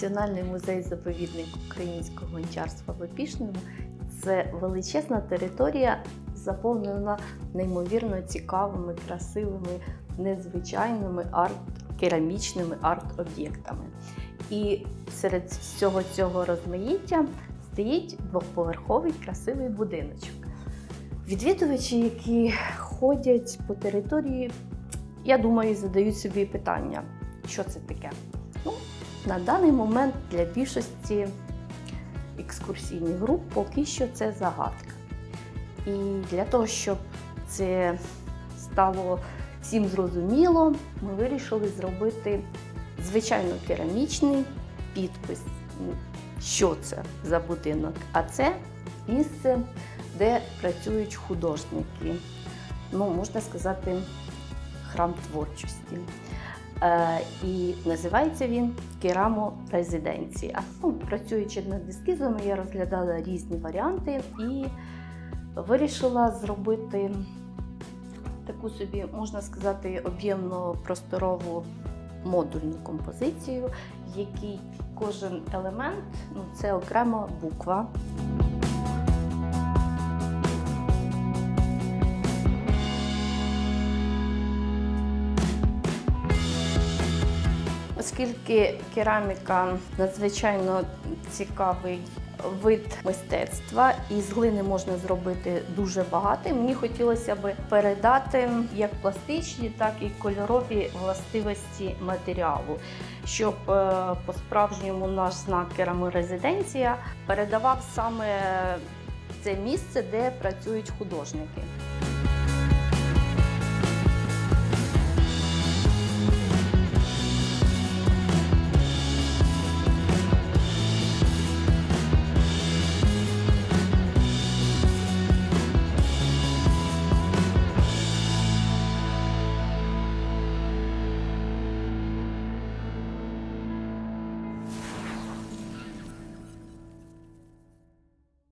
Національний музей заповідник українського гончарства в це величезна територія, заповнена неймовірно цікавими, красивими, незвичайними арт, керамічними арт-об'єктами. І серед всього цього розмаїття стоїть двохповерховий красивий будиночок. Відвідувачі, які ходять по території, я думаю, задають собі питання, що це таке. Ну, на даний момент для більшості екскурсійних груп поки що це загадка. І для того, щоб це стало всім зрозуміло, ми вирішили зробити звичайно керамічний підпис, що це за будинок. А це місце, де працюють художники. Ну, можна сказати, храм творчості. Е, і називається він Керамо Резиденція. Ну, працюючи над ескізами, я розглядала різні варіанти і вирішила зробити таку собі, можна сказати, об'ємно просторову модульну композицію, в якій кожен елемент ну, це окрема буква. Оскільки кераміка надзвичайно цікавий вид мистецтва, і з глини можна зробити дуже багато. Мені хотілося б передати як пластичні, так і кольорові властивості матеріалу, щоб е, по-справжньому наш знак кераморезиденція передавав саме це місце, де працюють художники.